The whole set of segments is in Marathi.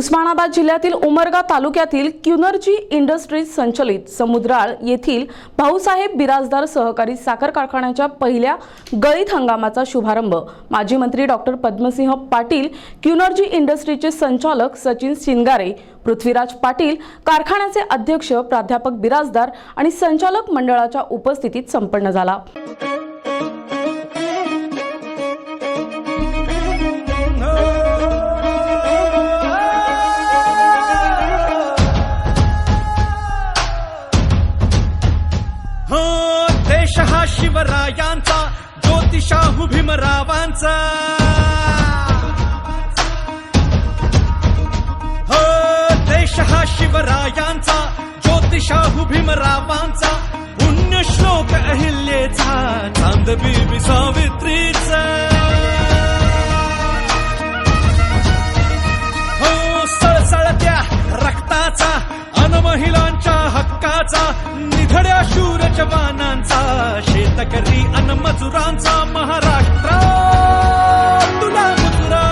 उस्मानाबाद जिल्ह्यातील उमरगा तालुक्यातील क्युनर्जी इंडस्ट्रीज संचलित समुद्राळ येथील भाऊसाहेब बिराजदार सहकारी साखर कारखान्याच्या पहिल्या गळीत हंगामाचा शुभारंभ. माजी मंत्री डॉक्टर पद्मसिंह पाटील क्युनर्जी इंडस्ट्रीचे संचालक सचिन शिंगारे पृथ्वीराज पाटील कारखान्याचे अध्यक्ष प्राध्यापक बिराजदार आणि संचालक मंडळाच्या उपस्थितीत संपन्न झाला. शिवरायांचा ज्योतिषाहू भीमरावांचा. हो देश हा शिवरायांचा ज्योतिषाहू भीमरावांचा. पुण्य श्लोक अहिल्येचा चांदबी सावित्रीचा. हो सळसळत्या रक्ताचा अनमहिलांच्या हक्काचा निधड्या शूर जवानांचा शेतकरी अन मजुरांचा महाराष्ट्र. तुला मुजरा.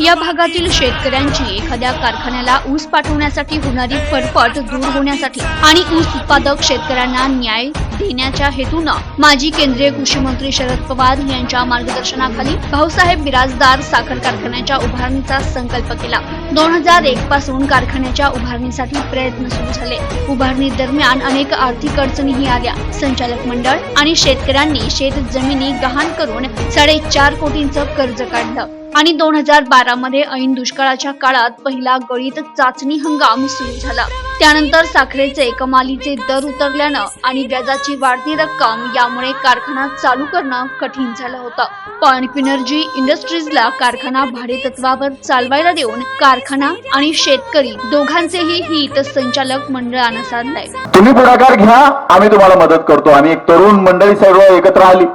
या भागातील शेतकऱ्यांची एखाद्या कारखान्याला ऊस पाठवण्यासाठी होणारी फरफट दूर होण्यासाठी आणि ऊस उत्पादक शेतकऱ्यांना न्याय घेण्याच्या हेतूनं माजी केंद्रीय कृषी मंत्री शरद पवार यांच्या मार्गदर्शनाखाली भाऊसाहेब बिराजदार साखर कारखान्याच्या उभारणीचा संकल्प केला. दोन हजार एक पासून कारखान्याच्या उभारणीसाठी प्रयत्न सुरू झाले. उभारणी दरम्यान अनेक आर्थिक अडचणीही आल्या. संचालक मंडळ आणि शेतकऱ्यांनी शेत जमिनी गहाण करून साडेचार कोटींचं कर्ज काढलं. आणि दोन हजार बारा मध्ये ऐन दुष्काळाच्या काळात पहिला गळीत चाचणी हंगाम सुरू झाला. त्यानंतर साखरेचे कमालीचे दर उतरल्यानं आणि व्याजाची वाढती रक्कम यामुळे कारखाना चालू करणं कठीण झालं होतं. पण पिनर्जी इंडस्ट्रीजला कारखाना भाडेतत्वावर चालवायला देऊन कारखाना आणि शेतकरी दोघांचेही हित संचालक मंडळानं साधलंय. तुम्ही पुढाकार घ्या आम्ही तुम्हाला मदत करतो. आम्ही एक तरुण मंडळी सर्व एकत्र आली.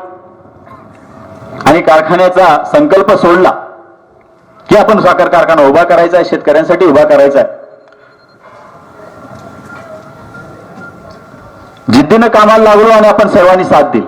आणि कारखान्याचा संकल्प सोडला. की आपण साखर कारखाना उभा करायचा आहे शेतकऱ्यांसाठी उभा करायचा आहे. जिद्दीनं कामाला लागलो आणि आपण सर्वांनी साथ दिली.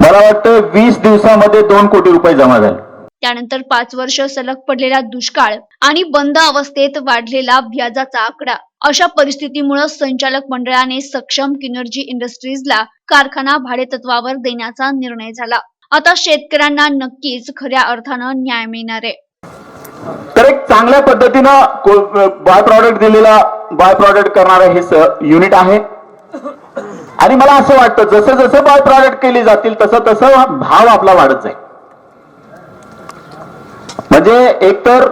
मला वाटतं वीस दिवसामध्ये दोन कोटी रुपये जमा झाले. त्यानंतर पाच वर्ष सलग पडलेला दुष्काळ आणि बंद अवस्थेत वाढलेला व्याजाचा आकडा. अशा परिस्थितीमुळे संचालक मंडळाने सक्षम किनर्जी इंडस्ट्रीजला कारखाना भाडेतत्वावर देण्याचा निर्णय झाला. आता शेतकऱ्यांना नक्कीच खऱ्या अर्थानं न्याय मिळणार. आहे तर एक चांगल्या पद्धतीनं बाय प्रॉडक्ट दिलेला बाय प्रॉडक्ट करणारं हे युनिट आहे. आणि मला असं वाटतं जसं जसं बाय प्रॉडक्ट केली जातील तसं तसं भाव आपला वाढत जाईल. म्हणजे एकतर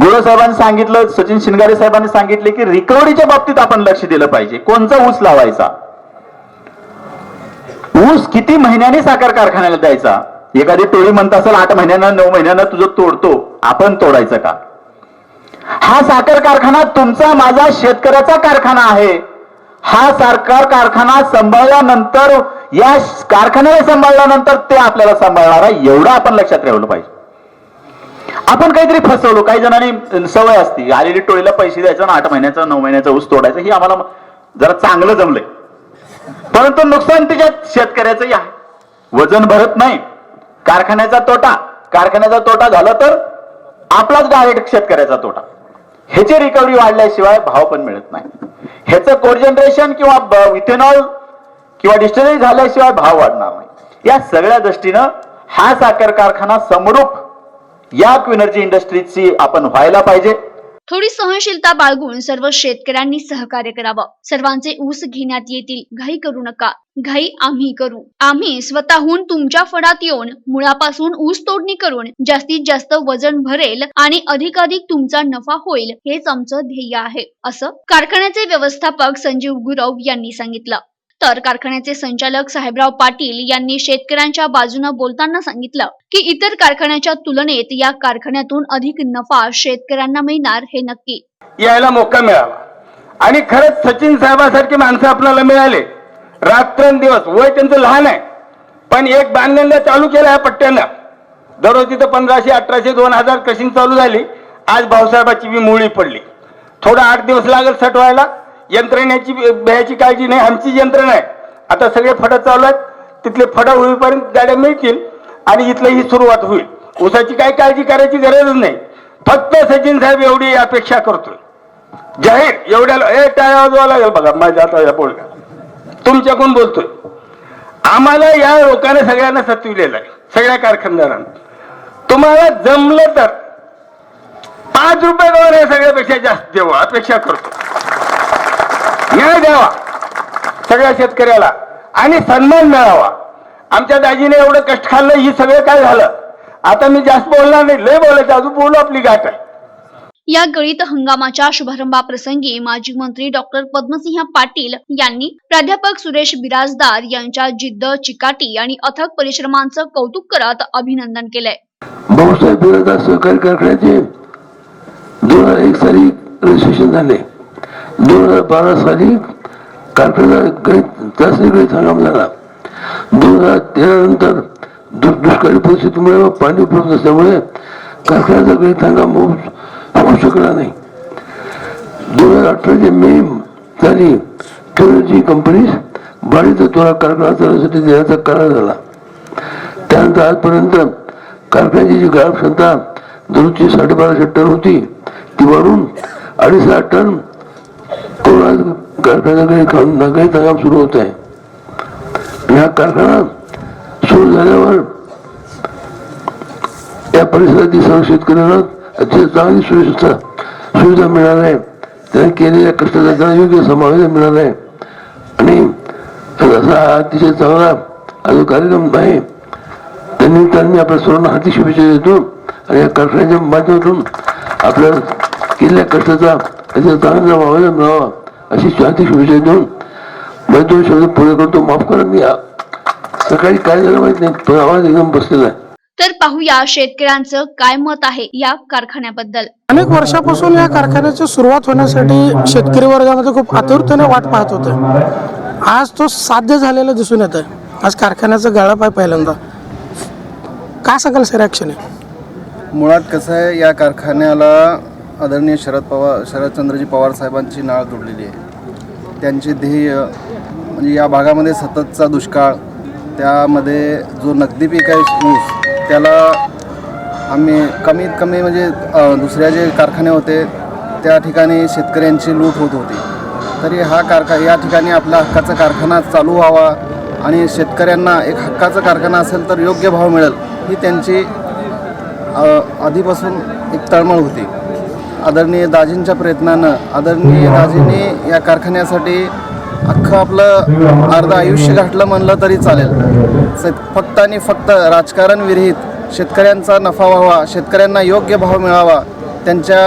गुळ साहेबांनी सांगितलं सचिन शिंगारे साहेबांनी सांगितले की रिकव्हरीच्या बाबतीत आपण लक्ष दिलं पाहिजे. कोणचा ऊस लावायचा? ऊस किती महिन्याने साखर कारखान्याला द्यायचा? एखादी टोळी म्हणत असेल आठ महिन्यानं नऊ महिन्यांना तुझं तोडतो. आपण तोडायचं का? हा साखर कारखाना तुमचा माझा शेतकऱ्याचा कारखाना आहे. हा सरकार कारखाना सांभाळल्यानंतर या कारखान्याला सांभाळल्यानंतर ते आपल्याला सांभाळणार आहे एवढं आपण लक्षात ठेवलं पाहिजे. आपण काहीतरी फसवलो काही जणांनी सवय असते आलेली टोळीला पैसे द्यायचा आठ महिन्याचा नऊ महिन्याचा ऊस तोडायचा ही आम्हाला जरा चांगलं जमलंय. परंतु नुकसान त्याच्यात शेतकऱ्याचंही आहे. वजन भरत नाही. कारखान्याचा तोटा. कारखान्याचा तोटा झाला तर आपलाच डायरेक्ट शेतकऱ्याचा तोटा. ह्याची रिकव्हरी वाढल्याशिवाय भाव पण मिळत नाही. ह्याचं कोजनरेशन किंवा इथेनॉल किंवा डिस्टरी झाल्याशिवाय भाव वाढणार नाही. या सगळ्या दृष्टीनं हा साखर कारखाना समरूप या क्विनर्जी इंडस्ट्रीजची आपण व्हायला पाहिजे. थोडी सहनशीलता बाळगून सर्व शेतकऱ्यांनी सहकार्य करावं. सर्वांचे ऊस घेण्यात येतील. घाई करू नका. घाई आम्ही करू. आम्ही स्वतःहून तुमच्या फडात येऊन मुळापासून ऊस तोडणी करून जास्तीत जास्त वजन भरेल आणि अधिकाधिक तुमचा नफा होईल हेच आमचं ध्येय आहे असं कारखान्याचे व्यवस्थापक संजीव गुरव यांनी सांगितलं. तर कारखान्याचे संचालक साहेबराव पाटील यांनी शेतकऱ्यांच्या बाजूनं बोलताना सांगितलं की इतर कारखान्याच्या तुलनेत या कारखान्यातून अधिक नफा शेतकऱ्यांना मिळणार हे नक्की. यायला मोका मिळाला आणि खरंच सचिन साहेबासारखी माणसं आपल्याला मिळाले. रात्रंदिवस. वय त्यांचं लहान आहे. पण एक बांधलेलं चालू केलं या पट्ट्यानं. दररोज तिथं पंधराशे अठराशे दोन हजार क्रशिंग चालू झाली. आज भाऊसाहेबाची बी मुळी पडली. थोडं आठ दिवस लागेल सट व्हायला यंत्रणेची भ्यायची काळजी नाही आमची यंत्रणा आहे. आता सगळे फडं चालू आहेत तिथले फडं होईपर्यंत गाड्या मिळतील आणि इथलं ही सुरुवात होईल. ऊसाची काही काळजी करायची गरजच नाही. फक्त सचिन साहेब एवढी अपेक्षा करतोय. जाहीर एवढ्या ए टाळ्या वाजवा लागेल बघा माझ्या आता या बोलण्या तुमच्याकडून बोलतोय. आम्हाला या लोकांना सगळ्यांना सतविलेलं आहे सगळ्या कारखानदारांना. तुम्हाला जमलं तर पाच रुपये दोन हे सगळ्यापेक्षा जास्त देवा अपेक्षा करतो. न्याय द्यावा. सगळ्या शेतकऱ्याला. आणि सन्मान मिळावा. आमच्या दाजीने एवढं कष्ट खाल्लं ही सगळं काय झालं? आता मी जास्त बोलणार नाही. लय बोलायचं. अजून बोलू आपली गाठ. आहे या गळीत हंगामाच्या शुभारंभाप्रसंगी माजी मंत्री डॉक्टर पद्मसिंह पाटील यांनी प्राध्यापक सुरेश बिराजदार यांच्या जिद्द चिकाटी आणि अथक परिश्रमांचं कौतुक करत अभिनंदन केलंय. भाऊसाहेब बिराजदार सहकारी कारखान्याचे दोन हजार एक साली रजिस्ट्रेशन झाले. दोन हजार बारा साली कारखाना गणित हंगाम झाला दोन हजार तेरा नंतर दु- दुष्काळी परिस्थितीमुळे पाणी उपलब्ध नसल्यामुळे कारखान्याचा गणित हंगाम होऊ होऊ शकला नाही. दोन हजार अठराचे मे साली टेक्नॉलॉजी कंपनीस भाडे तत्वाला कारखाना चालवण्यासाठी देण्याचा करार झाला. त्यानंतर आजपर्यंत कारखान्याची जी ग्राहक क्षमता दररोजची साडेबाराशे टन होती ती वाढून अडीच लाख टन कारखान्याकडे काम- नगाईचं सुरू होत आहे. या हा कारखाना सुरू झाल्यावर या परिसरातील सर्व शेतकऱ्यांना अतिशय चांगली सुविधा सुविधा मिळाली आहे. त्यांनी केलेल्या कष्टाचा त्यांना योग्य समावेश मिळणार आहे. आणि असा अतिशय चांगला हा जो कार्यक्रम आहे. त्यांनी त्यांनी आपल्या सर्वांना हाती शुभेच्छा देतो. आणि या कारखान्याच्या माध्यमातून आपल्या केलेल्या कष्टाचा याचा चांगला वावला मिळावा अशी हाती शुभेच्छा देऊन मी दोन शब्द पुढे करतो माफ करा मी सकाळी काय झालं माहीत नाही पण आवाज एकदम बसलेला आहे. तर पाहूया शेतकऱ्यांचं काय मत आहे या कारखान्याबद्दल. अनेक वर्षापासून या कारखान्याची सुरुवात होण्यासाठी शेतकरी वर्गामध्ये खूप आतुरतेने वाट पाहत होते. आज तो साध्य झालेला दिसून येत आहे आज कारखान्याचा गाळप आहे पहिल्यांदा. काय सांगाल सर ॲक्शन आहे मुळात कसं आहे या कारखान्याला आदरणीय शरद पवार शरदचंद्रजी पवार साहेबांची नाळ जोडलेली आहे. त्यांचे ध्येय म्हणजे या भागामध्ये सततचा दुष्काळ त्यामध्ये जो नगदी पीक आहे ऊस त्याला आम्ही कमीत कमी म्हणजे दुसऱ्या जे कारखाने होते त्या ठिकाणी शेतकऱ्यांची लूट होत होती. तरी हा कारखा या ठिकाणी आपला हक्काचा कारखाना चालू व्हावा आणि शेतकऱ्यांना एक हक्काचा कारखाना असेल तर योग्य भाव मिळेल ही त्यांची आधीपासून एक तळमळ होती. आदरणीय दाजींच्या प्रयत्नानं आदरणीय दाजींनी या कारखान्यासाठी अख्खं आपलं अर्ध आयुष्य घातलं म्हणलं तरी चालेल. स- फक्त आणि फक्त राजकारण विरहित शेतकऱ्यांचा नफा व्हावा शेतकऱ्यांना योग्य भाव मिळावा त्यांच्या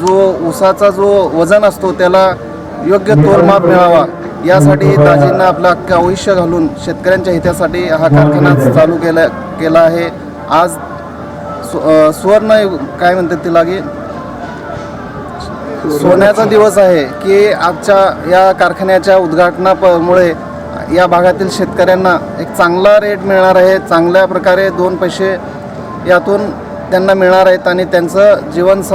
जो ऊसाचा जो वजन असतो त्याला योग्य तोलमाप मिळावा यासाठी दाजींना आपलं अख्खं आयुष्य घालून शेतकऱ्यांच्या हितासाठी हा कारखाना चालू केला केला आहे. आज सु- सुवर्ण काय म्हणतात तिला की सोन्याचा दिवस आहे की आजच्या या कारखान्याच्या उद्घाटनामुळे या भागातील शेतकऱ्यांना एक चांगला रेट मिळणार आहे. चांगल्या प्रकारे दोन पैसे यातून त्यांना मिळणार आहेत आणि त्यांचं जीवन स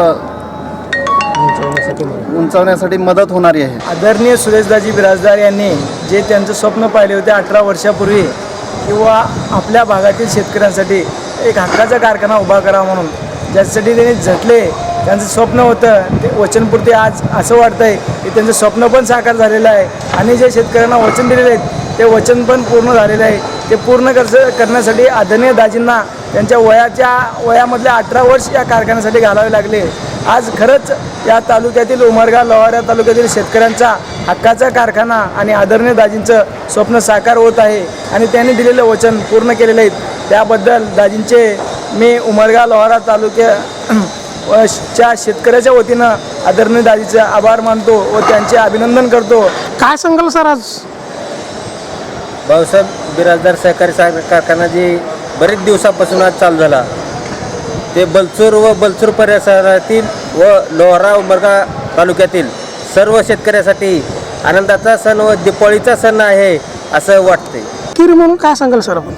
उंचावण्यासाठी मदत होणारी आहे. आदरणीय सुरेशदाजी बिराजदार यांनी जे त्यांचं स्वप्न पाहिले होते अठरा वर्षापूर्वी किंवा आपल्या भागातील शेतकऱ्यांसाठी एक हक्काचा कारखाना उभा करावा म्हणून ज्यासाठी त्यांनी झटले त्यांचं स्वप्न होतं. ते वचनपूर्ती आज असं वाटतं आहे की त्यांचं स्वप्न पण साकार झालेलं आहे. आणि जे शेतकऱ्यांना वचन दिलेले आहेत ते वचन पण पूर्ण झालेलं आहे. ते पूर्ण कर्ज करण्यासाठी आदरणीय दाजींना त्यांच्या वयाच्या वयामधल्या अठरा वर्ष या कारखान्यासाठी घालावे लागले. आज खरंच या तालुक्यातील उमरगा लोहारा तालुक्यातील शेतकऱ्यांचा हक्काचा कारखाना आणि आदरणीय दाजींचं स्वप्न साकार होत आहे आणि त्यांनी दिलेलं वचन पूर्ण केलेलं आहे. त्याबद्दल दाजींचे मी उमरगा लोहारा तालुक्या च्या शेतकऱ्याच्या वतीनं आदरणीय दाजीचे आभार मानतो व त्यांचे अभिनंदन करतो. काय सांगाल सर आज? भाऊसाहेब बिराजदार सहकारी साखर कारखाना जे बरेच दिवसापासून आज चालू झाला. ते बलचूर व बलचूर परिसरातील व लोहरा उमरगा तालुक्यातील सर्व शेतकऱ्यासाठी आनंदाचा सण व दिपाळीचा सण आहे असं वाटते किरी म्हणून काय सांगाल सर आपण?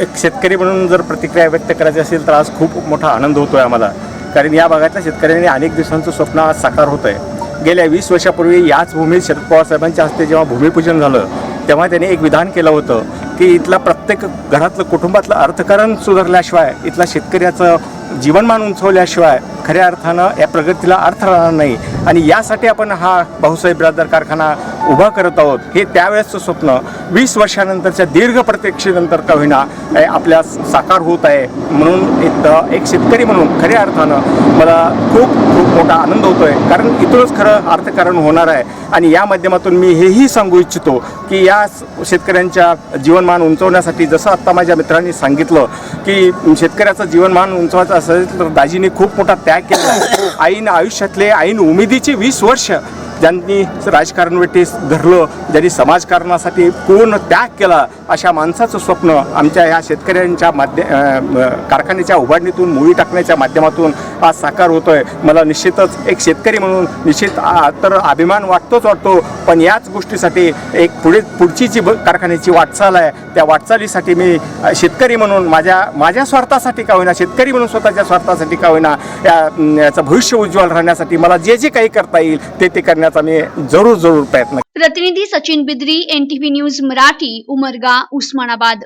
एक शेतकरी म्हणून जर प्रतिक्रिया व्यक्त करायची असेल तर आज खूप मोठा आनंद होतो आहे आम्हाला. कारण या भागातल्या शेतकऱ्यांनी अनेक दिवसांचं स्वप्न आज साकार होत आहे गेल्या वीस वर्षापूर्वी याच भूमीत शरद पवार साहेबांच्या हस्ते जेव्हा भूमिपूजन झालं तेव्हा त्यांनी एक विधान केलं होतं की इथला प्रत्येक घरातलं कुटुंबातलं अर्थकारण सुधारल्याशिवाय इथला शेतकऱ्याचं जीवनमान उंचवल्याशिवाय खऱ्या अर्थानं या प्रगतीला अर्थ राहणार नाही. आणि यासाठी आपण हा भाऊसाहेब बिराददार कारखाना उभा करत आहोत हे त्यावेळेसचं स्वप्न. वीस वर्षानंतरच्या दीर्घ प्रतीक्षेनंतर का होईना आपल्या साकार होत आहे. म्हणून एक एक शेतकरी म्हणून खऱ्या अर्थानं मला खूप खूप मोठा आनंद होतो आहे कारण इथूनच खरं अर्थकारण होणार आहे. आणि या माध्यमातून मी हेही सांगू इच्छितो की या शेतकऱ्यांच्या जीवनमान उंचवण्यासाठी जसं आत्ता माझ्या मित्रांनी सांगितलं की शेतकऱ्याचं जीवनमान उंचवायचं असेल तर दाजीने खूप मोठा त्याग केला. आईन आयुष्यातले आईन उमेदीचे वीस वर्ष ज्यांनी राजकारण वेटीस धरलं ज्यांनी समाजकारणासाठी पूर्ण त्याग केला अशा माणसाचं स्वप्न आमच्या ह्या शेतकऱ्यांच्या माध्य कारखान्याच्या उभारणीतून मुळी टाकण्याच्या माध्यमातून आज साकार होतो आहे मला निश्चितच एक शेतकरी म्हणून निश्चित तर अभिमान वाटतोच वाटतो. पण याच गोष्टीसाठी एक पुढे पुढची जी कारखान्याची वाटचाल आहे त्या वाटचालीसाठी मी शेतकरी म्हणून माझ्या माझ्या स्वार्थासाठी का होईना शेतकरी म्हणून स्वतःच्या स्वार्थासाठी का होईना या याचं भविष्य उज्ज्वल राहण्यासाठी मला जे जे काही करता येईल ते ते करण्याचा करण्याचा मी जरूर जरूर प्रयत्न प्रतिनिधी सचिन बिद्री एनटीव्ही न्यूज मराठी उमरगा उस्मानाबाद.